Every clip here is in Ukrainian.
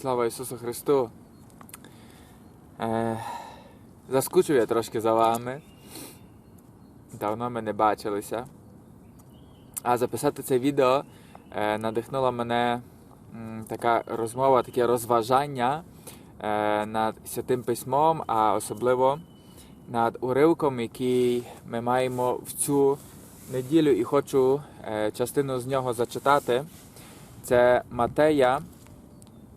Слава Ісусу Христу! Е, заскучив я трошки за вами. Давно ми не бачилися. А записати це відео е, надихнула мене така розмова, таке розважання е, над Святим Письмом, а особливо над уривком, який ми маємо в цю неділю, і хочу частину з нього зачитати. Це Матея.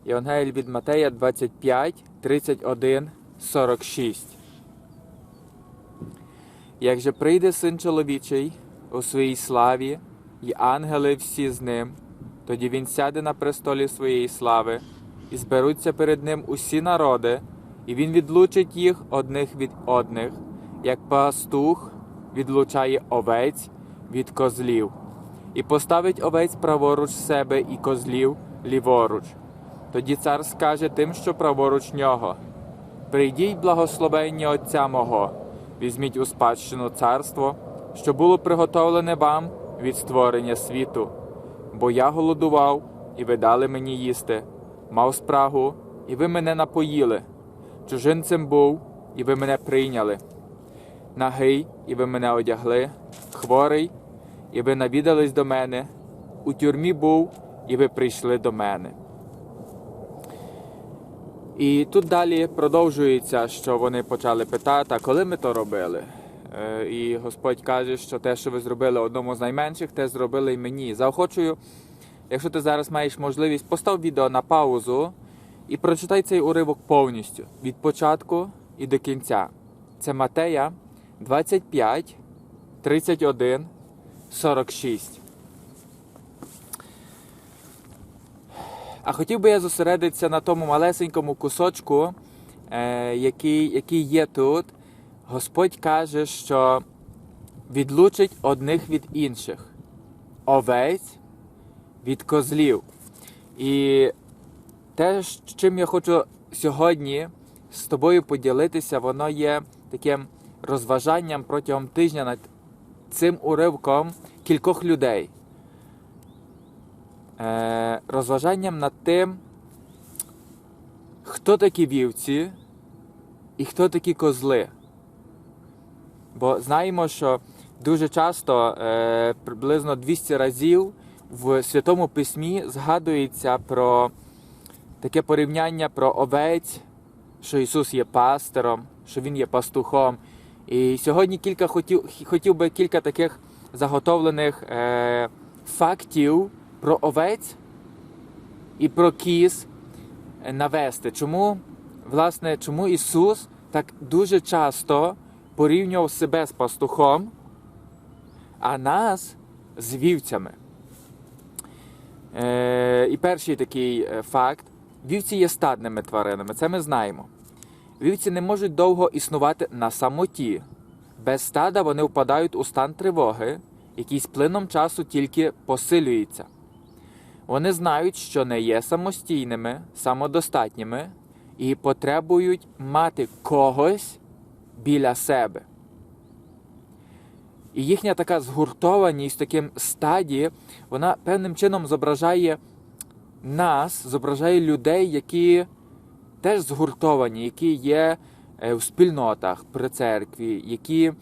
Євангелій від Матея 25, 31, 46. Як же прийде син чоловічий у своїй славі, і ангели всі з ним, тоді він сяде на престолі своєї слави, і зберуться перед ним усі народи, і він відлучить їх одних від одних, як пастух відлучає овець від козлів, і поставить овець праворуч себе і козлів ліворуч. Тоді цар скаже тим, що праворуч нього: Прийдіть благословення Отця мого, візьміть у спадщину царство, що було приготовлене вам від створення світу. Бо я голодував, і ви дали мені їсти, мав спрагу, і ви мене напоїли, чужинцем був, і ви мене прийняли, нагий, і ви мене одягли, хворий, і ви навідались до мене, у тюрмі був, і ви прийшли до мене. І тут далі продовжується, що вони почали питати, коли ми то робили. Е, І Господь каже, що те, що ви зробили одному з найменших, те зробили і мені. Заохочую, якщо ти зараз маєш можливість, постав відео на паузу і прочитай цей уривок повністю від початку і до кінця. Це Матея 25, 31, 46. А хотів би я зосередитися на тому малесенькому кусочку, е, який, який є тут. Господь каже, що відлучить одних від інших, овець від козлів. І те, чим я хочу сьогодні з тобою поділитися, воно є таким розважанням протягом тижня над цим уривком кількох людей. Е, розважанням над тим, хто такі вівці і хто такі козли. Бо знаємо, що дуже часто, е, приблизно 200 разів в Святому Письмі згадується про таке порівняння про овець, що Ісус є пастором, що Він є пастухом. І сьогодні кілька хотів, хотів би кілька таких заготовлених е, фактів про овець і про кіз навести. Чому, власне, чому Ісус так дуже часто порівнював себе з пастухом, а нас з вівцями? Е, І перший такий е, факт: вівці є стадними тваринами, це ми знаємо. Вівці не можуть довго існувати на самоті. Без стада вони впадають у стан тривоги, який з плином часу тільки посилюється. Вони знають, що не є самостійними, самодостатніми і потребують мати когось біля себе. І їхня така згуртованість, таким стаді, вона певним чином зображає нас, зображає людей, які теж згуртовані, які є е, в спільнотах при церкві, які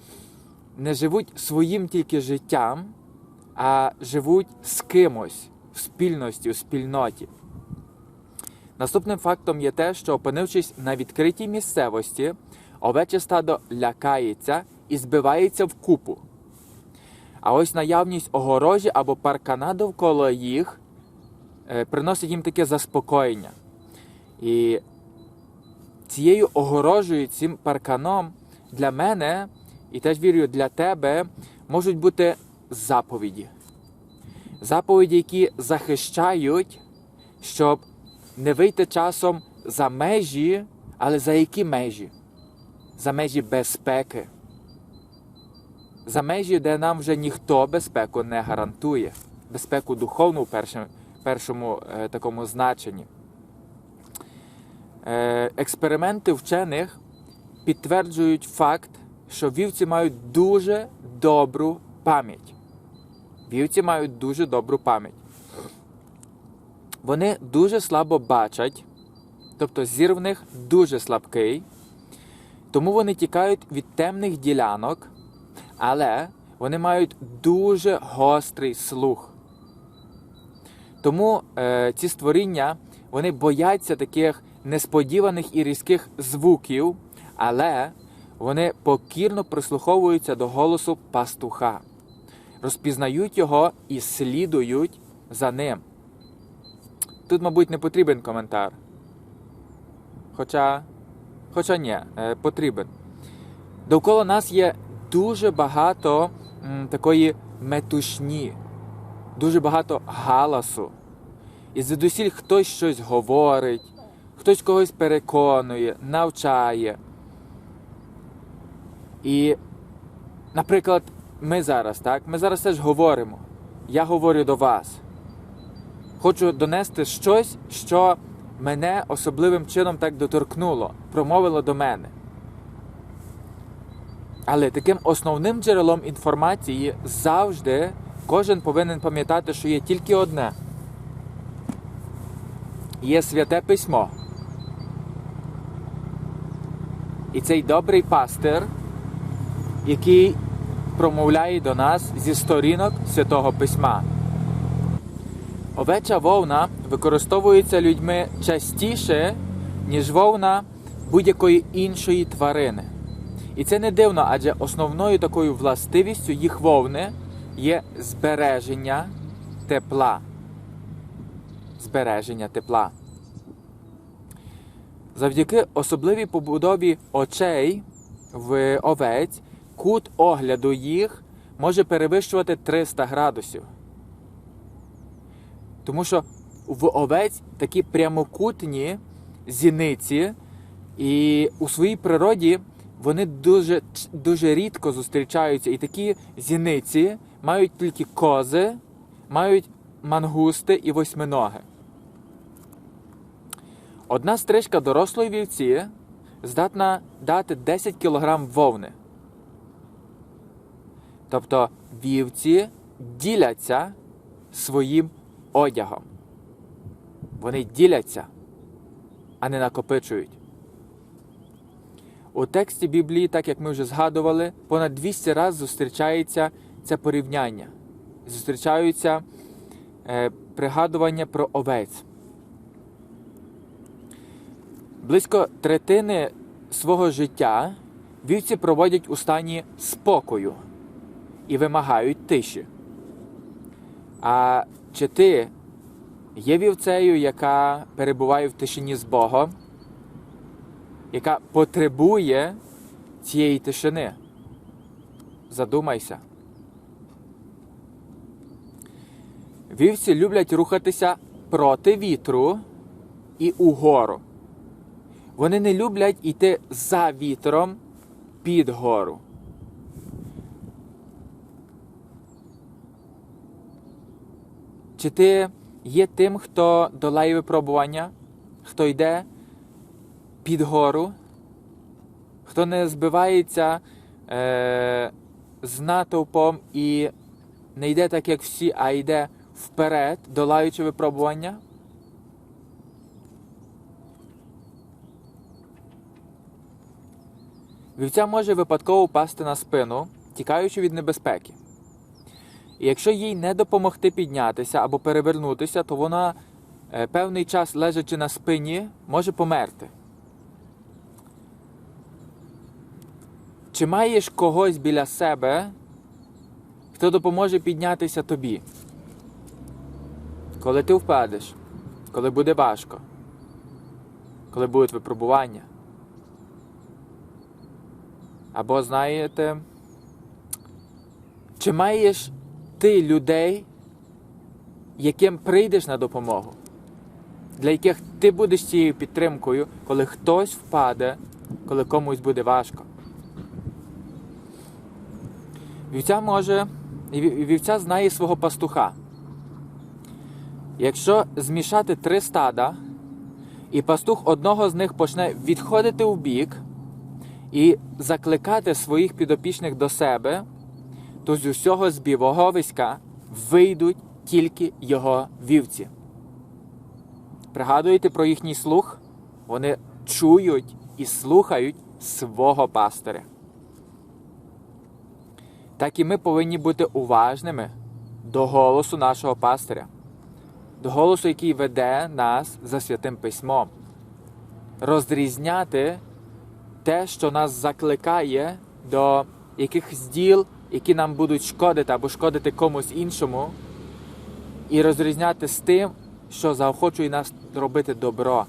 не живуть своїм тільки життям, а живуть з кимось в спільності, у спільноті. Наступним фактом є те, що опинившись на відкритій місцевості, овече стадо лякається і збивається в купу. А ось наявність огорожі або паркана довкола їх е, приносить їм таке заспокоєння. І цією огорожею, цим парканом для мене, і теж вірю, для тебе можуть бути заповіді. Заповіді, які захищають, щоб не вийти часом за межі, але за які межі? За межі безпеки. За межі, де нам вже ніхто безпеку не гарантує. Безпеку духовну в першому, першому е, такому значенні. Е, експерименти вчених підтверджують факт, що вівці мають дуже добру пам'ять. Вівці мають дуже добру пам'ять. Вони дуже слабо бачать, тобто зір в них дуже слабкий, тому вони тікають від темних ділянок, але вони мають дуже гострий слух. Тому е, ці створіння вони бояться таких несподіваних і різких звуків, але вони покірно прислуховуються до голосу пастуха, розпізнають його і слідують за ним. Тут, мабуть, не потрібен коментар. Хоча, хоча ні, е, потрібен. Довкола нас є дуже багато м, такої метушні, дуже багато галасу. І звідусіль хтось щось говорить, хтось когось переконує, навчає. І, наприклад, ми зараз, так? Ми зараз теж говоримо. Я говорю до вас. Хочу донести щось, що мене особливим чином так доторкнуло, промовило до мене. Але таким основним джерелом інформації завжди кожен повинен пам'ятати, що є тільки одне. Є святе письмо. І цей добрий пастир, який промовляє до нас зі сторінок святого письма. Овеча вовна використовується людьми частіше, ніж вовна будь-якої іншої тварини. І це не дивно, адже основною такою властивістю їх вовни є збереження тепла. Збереження тепла. Завдяки особливій побудові очей в овець кут огляду їх може перевищувати 300 градусів. Тому що в овець такі прямокутні зіниці, і у своїй природі вони дуже, дуже рідко зустрічаються. І такі зіниці мають тільки кози, мають мангусти і восьминоги. Одна стрижка дорослої вівці здатна дати 10 кг вовни. Тобто вівці діляться своїм одягом. Вони діляться, а не накопичують. У тексті Біблії, так як ми вже згадували, понад 200 разів зустрічається це порівняння. Зустрічаються е, пригадування про овець. Близько третини свого життя вівці проводять у стані спокою і вимагають тиші. А чи ти є вівцею, яка перебуває в тишині з Богом, яка потребує цієї тишини? Задумайся. Вівці люблять рухатися проти вітру і угору. Вони не люблять йти за вітром під гору. Чи ти є тим, хто долає випробування, хто йде під гору, хто не збивається е, з натовпом і не йде так, як всі, а йде вперед, долаючи випробування? Вівця може випадково впасти на спину, тікаючи від небезпеки. І якщо їй не допомогти піднятися або перевернутися, то вона е, певний час, лежачи на спині, може померти. Чи маєш когось біля себе, хто допоможе піднятися тобі? Коли ти впадеш, коли буде важко, коли будуть випробування? Або знаєте, чи маєш ти людей, яким прийдеш на допомогу, для яких ти будеш цією підтримкою, коли хтось впаде, коли комусь буде важко? Вівця може, вівця знає свого пастуха. Якщо змішати три стада, і пастух одного з них почне відходити в бік і закликати своїх підопічних до себе, то з усього збівоговиська вийдуть тільки його вівці. Пригадуєте про їхній слух? Вони чують і слухають свого пастиря. Так і ми повинні бути уважними до голосу нашого пастиря, до голосу, який веде нас за святим письмом, розрізняти те, що нас закликає до якихось діл, які нам будуть шкодити або шкодити комусь іншому, і розрізняти з тим, що заохочує нас робити добро.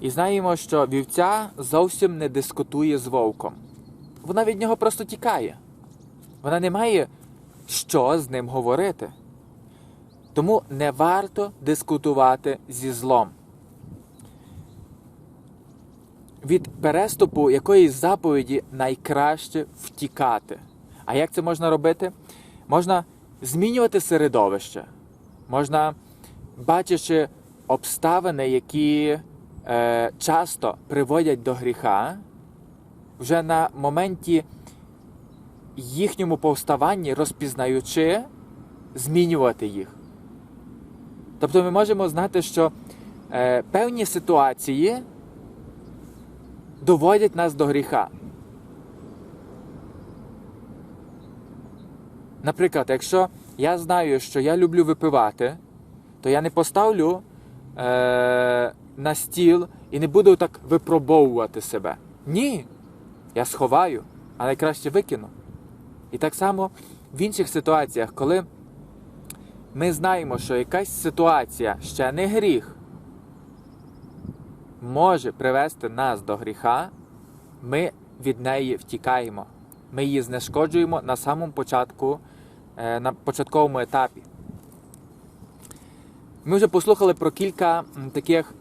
І знаємо, що вівця зовсім не дискутує з вовком. Вона від нього просто тікає. Вона не має що з ним говорити. Тому не варто дискутувати зі злом. Від переступу якоїсь заповіді найкраще втікати. А як це можна робити? Можна змінювати середовище, можна, бачачи обставини, які е, часто приводять до гріха, вже на моменті їхньому повставанні, розпізнаючи, змінювати їх. Тобто ми можемо знати, що е, певні ситуації доводять нас до гріха. Наприклад, якщо я знаю, що я люблю випивати, то я не поставлю е, на стіл і не буду так випробовувати себе. Ні. Я сховаю, а найкраще викину. І так само в інших ситуаціях, коли ми знаємо, що якась ситуація ще не гріх, може привести нас до гріха, ми від неї втікаємо. Ми її знешкоджуємо на самому початку, е, на початковому етапі. Ми вже послухали про кілька таких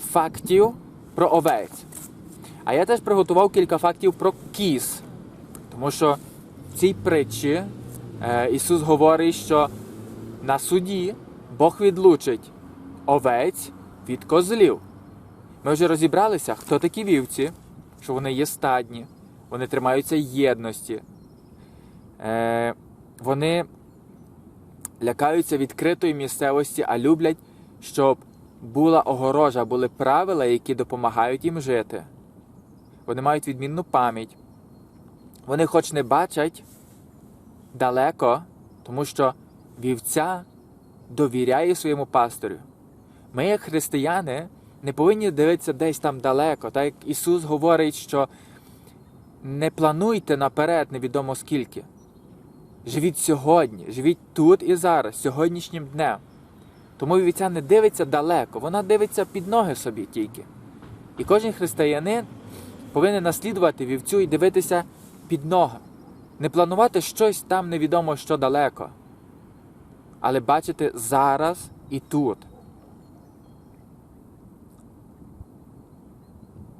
фактів про овець. А я теж приготував кілька фактів про кіз. Тому що в цій притчі е, Ісус говорить, що на суді Бог відлучить овець від козлів. Ми вже розібралися, хто такі вівці, що вони є стадні, вони тримаються єдності, е, вони лякаються відкритої місцевості, а люблять, щоб була огорожа, були правила, які допомагають їм жити. Вони мають відмінну пам'ять. Вони хоч не бачать далеко, тому що вівця довіряє своєму пастирю. Ми, як християни, не повинні дивитися десь там далеко. Так як Ісус говорить, що не плануйте наперед, невідомо скільки. Живіть сьогодні, живіть тут і зараз, сьогоднішнім днем. Тому вівця не дивиться далеко, вона дивиться під ноги собі тільки. І кожен християнин повинен наслідувати вівцю і дивитися під ноги. Не планувати щось там невідомо що далеко, але бачити зараз і тут.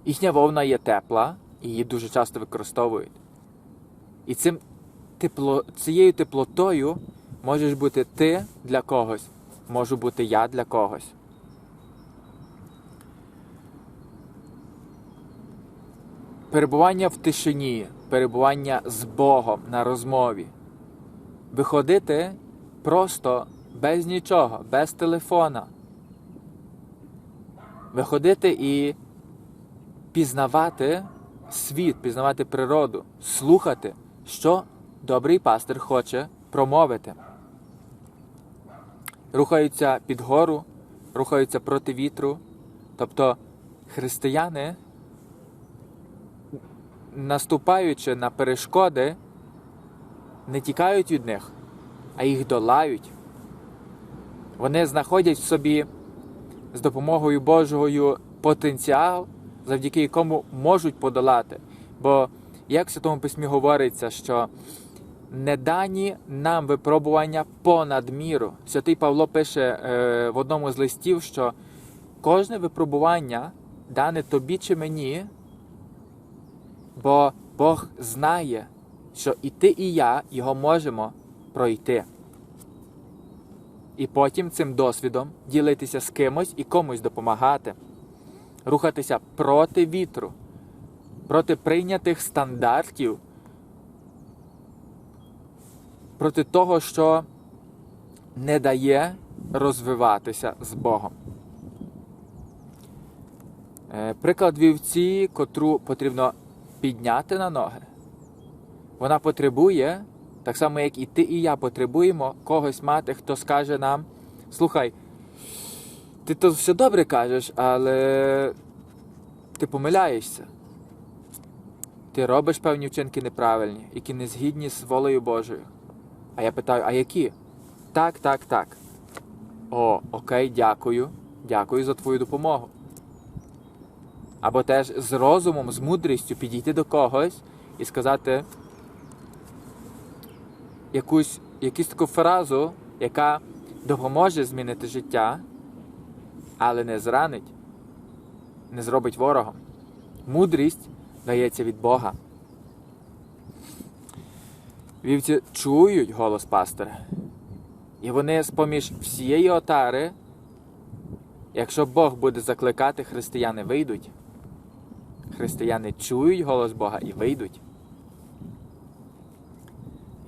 Їхня вовна є тепла, і її дуже часто використовують. І цим тепло, цією теплотою можеш бути ти для когось, можу бути я для когось. Перебування в тишині, перебування з Богом на розмові. Виходити просто без нічого, без телефона. Виходити і пізнавати світ, пізнавати природу, слухати, що добрий пастир хоче промовити. Рухаються під гору, рухаються проти вітру. Тобто християни, наступаючи на перешкоди, не тікають від них, а їх долають. Вони знаходять в собі з допомогою Божою потенціал, завдяки якому можуть подолати. Бо, як в Святому Письмі говориться, що не дані нам випробування понад міру. Святий Павло пише е, в одному з листів, що кожне випробування дане тобі чи мені, бо Бог знає, що і ти, і я його можемо пройти. І потім цим досвідом ділитися з кимось і комусь допомагати, рухатися проти вітру, проти прийнятих стандартів, проти того, що не дає розвиватися з Богом. Е, Приклад вівці, котру потрібно підняти на ноги. Вона потребує, так само як і ти, і я потребуємо когось мати, хто скаже нам: слухай, ти то все добре кажеш, але ти помиляєшся. Ти робиш певні вчинки неправильні, які не згідні з волею Божою. А я питаю, а які? Так, так, так. О, окей, дякую. Дякую за твою допомогу. Або теж з розумом, з мудрістю підійти до когось і сказати якусь, якусь таку фразу, яка допоможе змінити життя, але не зранить, не зробить ворогом. Мудрість дається від Бога. Вівці чують голос пастора. І вони з-поміж всієї отари, якщо Бог буде закликати, християни вийдуть. Християни чують голос Бога і вийдуть.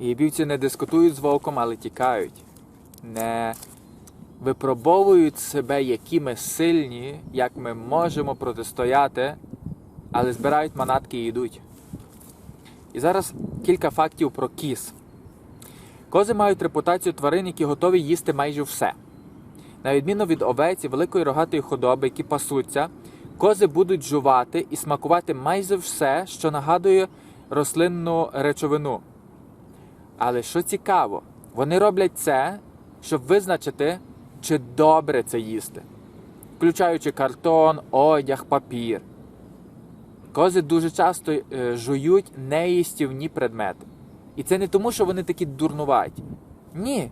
І вівці не дискутують з вовком, але тікають. Не випробовують себе, які ми сильні, як ми можемо протистояти, але збирають манатки і йдуть. І зараз кілька фактів про кіз. Кози мають репутацію тварин, які готові їсти майже все. На відміну від овець і великої рогатої худоби, які пасуться, кози будуть жувати і смакувати майже все, що нагадує рослинну речовину. Але що цікаво, вони роблять це, щоб визначити, чи добре це їсти, включаючи картон, одяг, папір. Кози дуже часто е, жують неїстівні предмети. І це не тому, що вони такі дурнуваті. Ні.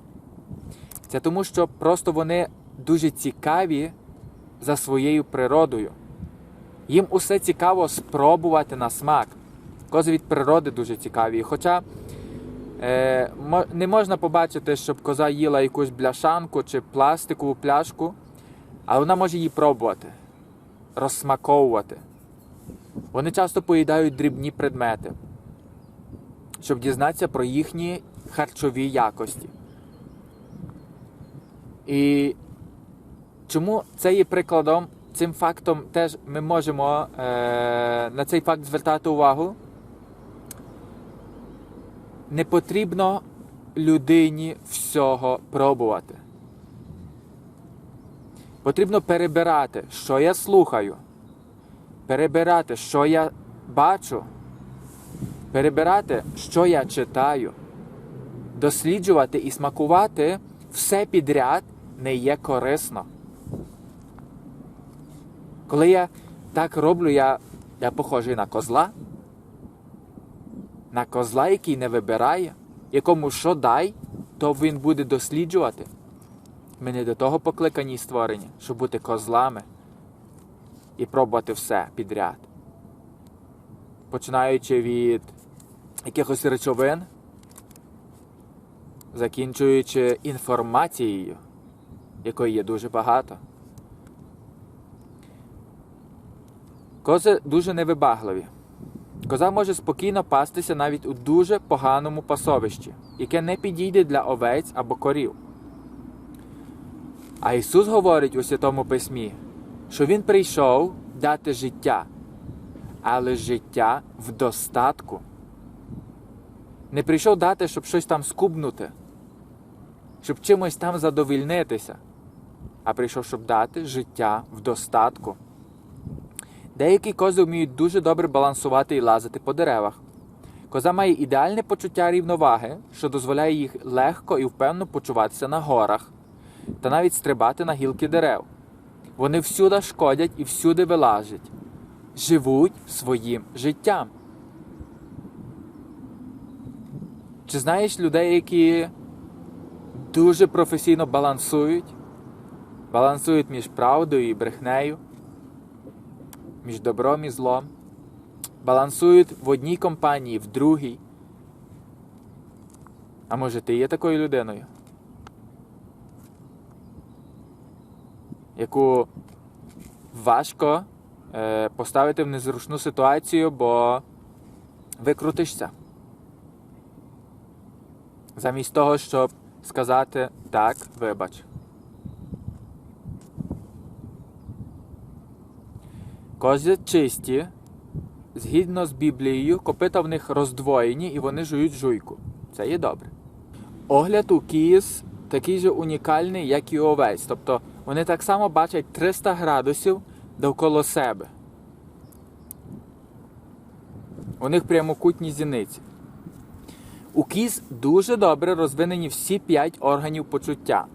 Це тому, що просто вони дуже цікаві за своєю природою. Їм усе цікаво спробувати на смак. Кози від природи дуже цікаві. Хоча не можна побачити, щоб коза їла якусь бляшанку чи пластикову пляшку, але вона може її пробувати, розсмаковувати. Вони часто поїдають дрібні предмети, щоб дізнатися про їхні харчові якості. І чому це є прикладом, цим фактом теж ми можемо е, на цей факт звертати увагу? Не потрібно людині всього пробувати. Потрібно перебирати, що я слухаю, перебирати, що я бачу, перебирати, що я читаю, досліджувати і смакувати все підряд не є корисно. Коли я так роблю, я, я похожий на козла, на козла, який не вибирає, якому що дай, то він буде досліджувати. Ми не до того покликані і створені, щоб бути козлами і пробувати все підряд. Починаючи від якихось речовин, закінчуючи інформацією, якої є дуже багато. Кози дуже невибагливі. Коза може спокійно пастися навіть у дуже поганому пасовищі, яке не підійде для овець або корів. А Ісус говорить у Святому Письмі, що Він прийшов дати життя, але життя в достатку. Не прийшов дати, щоб щось там скубнути, щоб чимось там задовільнитися, а прийшов, щоб дати життя в достатку. Деякі кози вміють дуже добре балансувати і лазити по деревах. Коза має ідеальне почуття рівноваги, що дозволяє їх легко і впевнено почуватися на горах та навіть стрибати на гілки дерев. Вони всюди шкодять і всюди вилажать, живуть своїм життям. Чи знаєш людей, які дуже професійно балансують, балансують між правдою і брехнею, між добром і злом, балансують в одній компанії, в другій. А може ти є такою людиною? Яку важко е, поставити в незручну ситуацію, бо викрутишся. Замість того, щоб сказати так, вибач. Кози чисті, згідно з Біблією, копита в них роздвоєні і вони жують жуйку. Це є добре. Огляд у кіз такий же унікальний, як і овець. Тобто вони так само бачать 300 градусів довкола себе. У них прямокутні зіниці. У кіз дуже добре розвинені всі 5 органів почуття.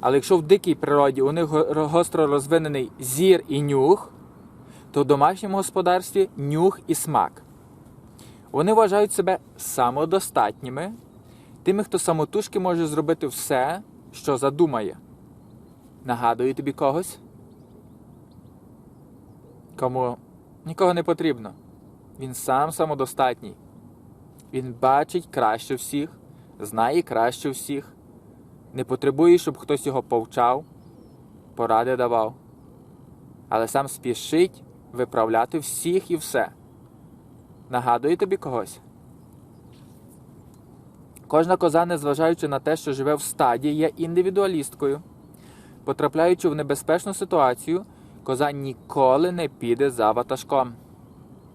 Але якщо в дикій природі у них гостро розвинений зір і нюх, то в домашньому господарстві нюх і смак. Вони вважають себе самодостатніми, тими, хто самотужки може зробити все, що задумає. Нагадую тобі когось? Кому нікого не потрібно. Він сам самодостатній. Він бачить краще всіх, знає краще всіх, не потребує, щоб хтось його повчав, поради давав, але сам спішить виправляти всіх і все. Нагадує тобі когось. Кожна коза, незважаючи на те, що живе в стаді, є індивідуалісткою. Потрапляючи в небезпечну ситуацію, коза ніколи не піде за ватажком.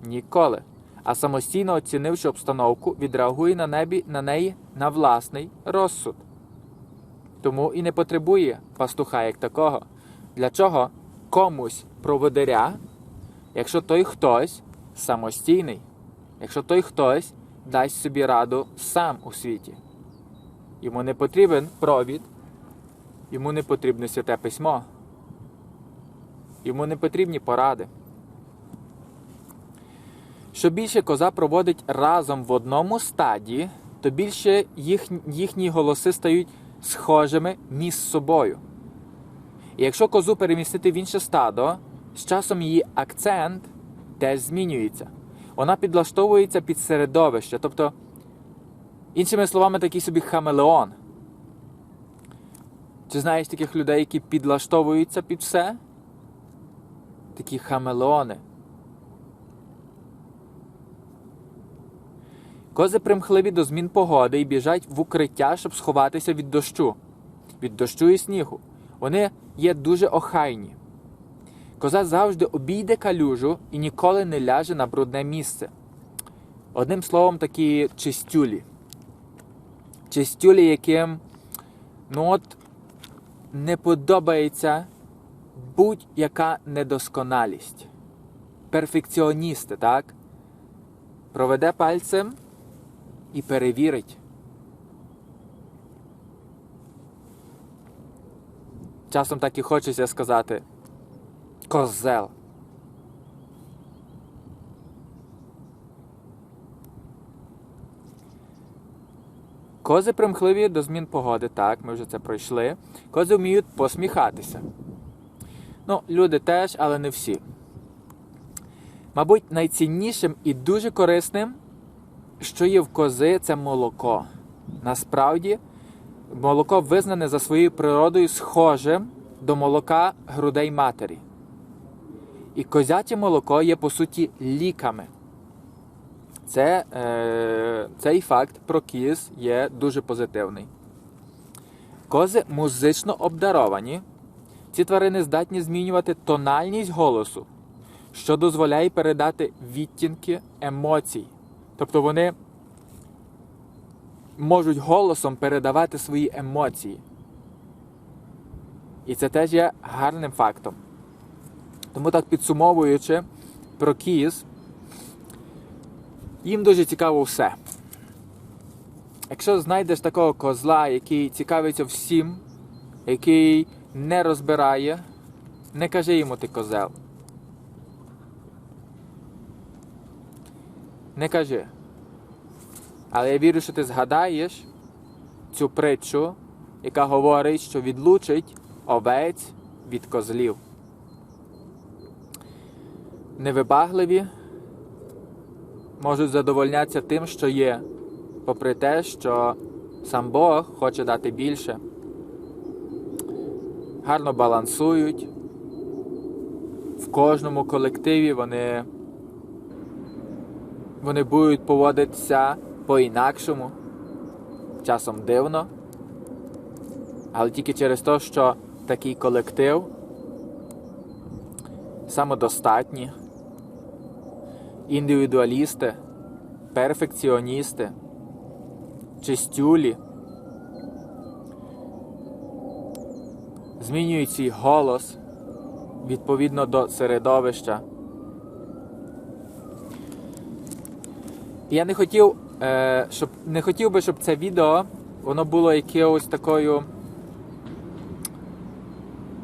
Ніколи. А самостійно оцінивши обстановку, відреагує на, небі, на неї на власний розсуд. Тому і не потребує пастуха як такого. Для чого комусь проводиря, якщо той хтось самостійний, якщо той хтось дасть собі раду сам у світі. Йому не потрібен провід, йому не потрібне святе письмо, йому не потрібні поради. Що більше коза проводить разом в одному стаді, то більше їх, їхні голоси стають схожими між собою. І якщо козу перемістити в інше стадо, з часом її акцент теж змінюється. Вона підлаштовується під середовище, тобто, іншими словами, такий собі хамелеон. Чи знаєш таких людей, які підлаштовуються під все? Такі хамелеони. Кози примхливі до змін погоди і біжать в укриття, щоб сховатися від дощу, від дощу і снігу. Вони є дуже охайні. Коза завжди обійде калюжу і ніколи не ляже на брудне місце. Одним словом, такі чистюлі. Чистюлі, яким ну от, не подобається будь-яка недосконалість. Перфекціоністи, так? Проведе пальцем і перевірить. Часом так і хочеться сказати козел. Кози примхливі до змін погоди, так, ми вже це пройшли. Кози вміють посміхатися. Ну, люди теж, але не всі. Мабуть, найціннішим і дуже корисним, що є в кози, це молоко. Насправді, молоко визнане за своєю природою схожим до молока грудей матері. І козяче молоко є, по суті, ліками. Це, е, Цей факт про кіз є дуже позитивний. Кози музично обдаровані. Ці тварини здатні змінювати тональність голосу, що дозволяє передати відтінки емоцій. Тобто вони можуть голосом передавати свої емоції. І це теж є гарним фактом. Тому так підсумовуючи про кіз, їм дуже цікаво все. Якщо знайдеш такого козла, який цікавиться всім, який не розбирає, не кажи йому ти козел. Не кажи. Але я вірю, що ти згадаєш цю притчу, яка говорить, що відлучить овець від козлів. Невибагливі можуть задовольнятися тим, що є, попри те, що сам Бог хоче дати більше. Гарно балансують. В кожному колективі вони, вони будуть поводитися по-інакшому, часом дивно, але тільки через те, що такий колектив самодостатні, індивідуалісти, перфекціоністи, чистюлі. Змінюють свій голос відповідно до середовища. Я не хотів, е, щоб не хотів би, щоб це відео воно було якоюсь такою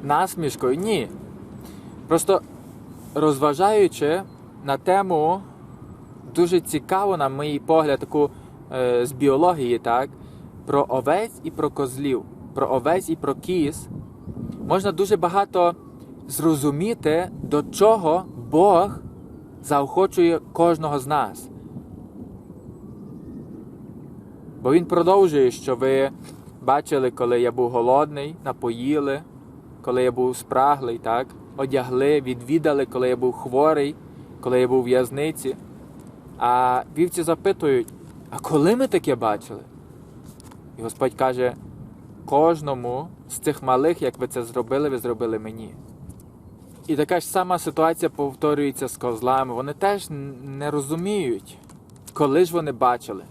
насмішкою. Ні. Просто розважаючи на тему дуже цікаву, на мій погляд, таку е, з біології, так, про овець і про козлів, про овець і про кіз, можна дуже багато зрозуміти, до чого Бог заохочує кожного з нас. Бо він продовжує, що ви бачили, коли я був голодний, напоїли, коли я був спраглий, так? одягли, відвідали, коли я був хворий, коли я був у в'язниці. А вівці запитують: а коли ми таке бачили? І Господь каже: кожному з цих малих, як ви це зробили, ви зробили мені. І така ж сама ситуація повторюється з козлами. Вони теж не розуміють, коли ж вони бачили.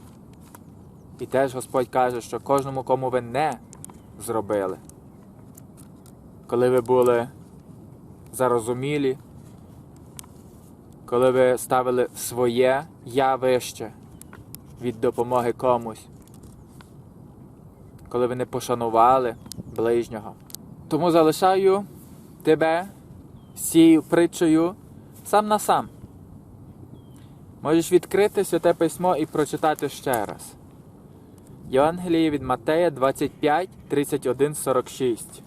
І теж Господь каже, що кожному, кому ви не зробили, коли ви були зарозумілі, коли ви ставили своє я вище від допомоги комусь, коли ви не пошанували ближнього. Тому залишаю тебе з цією притчею сам на сам. Можеш відкрити святе письмо і прочитати ще раз. Євангеліє від Матея 25, 31, 46.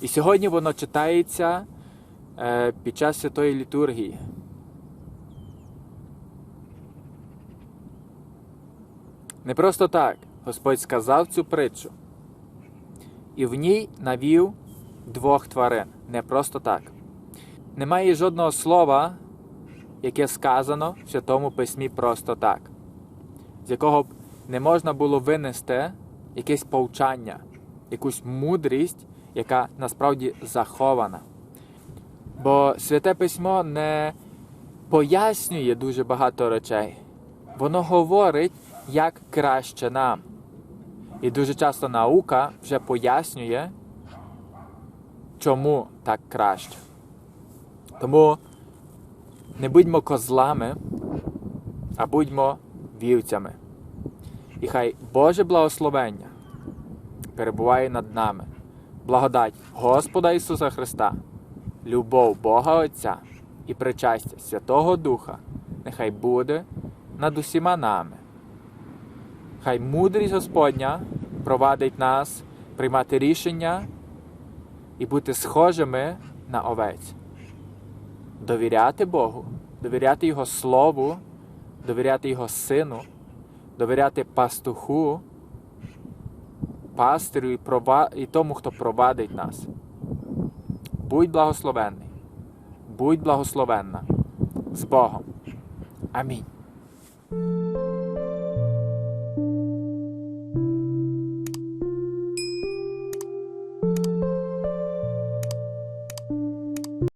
І сьогодні воно читається е, під час святої літургії. Не просто так Господь сказав цю притчу. І в ній навів двох тварин. Не просто так. Немає жодного слова, яке сказано в Святому Письмі просто так, з якого б не можна було винести якесь повчання, якусь мудрість, яка насправді захована. Бо Святе Письмо не пояснює дуже багато речей. Воно говорить, як краще нам. І дуже часто наука вже пояснює, чому так краще. Тому не будьмо козлами, а будьмо вівцями. І хай Боже благословення перебуває над нами, благодать Господа Ісуса Христа, любов Бога Отця і причастя Святого Духа нехай буде над усіма нами. Хай мудрість Господня провадить нас приймати рішення і бути схожими на овець, довіряти Богу, довіряти Його Слову, довіряти Його Сину довіряти пастуху, пастирю і, прова... і тому, хто провадить нас. Будь благословенний, будь благословенна з Богом. Амінь.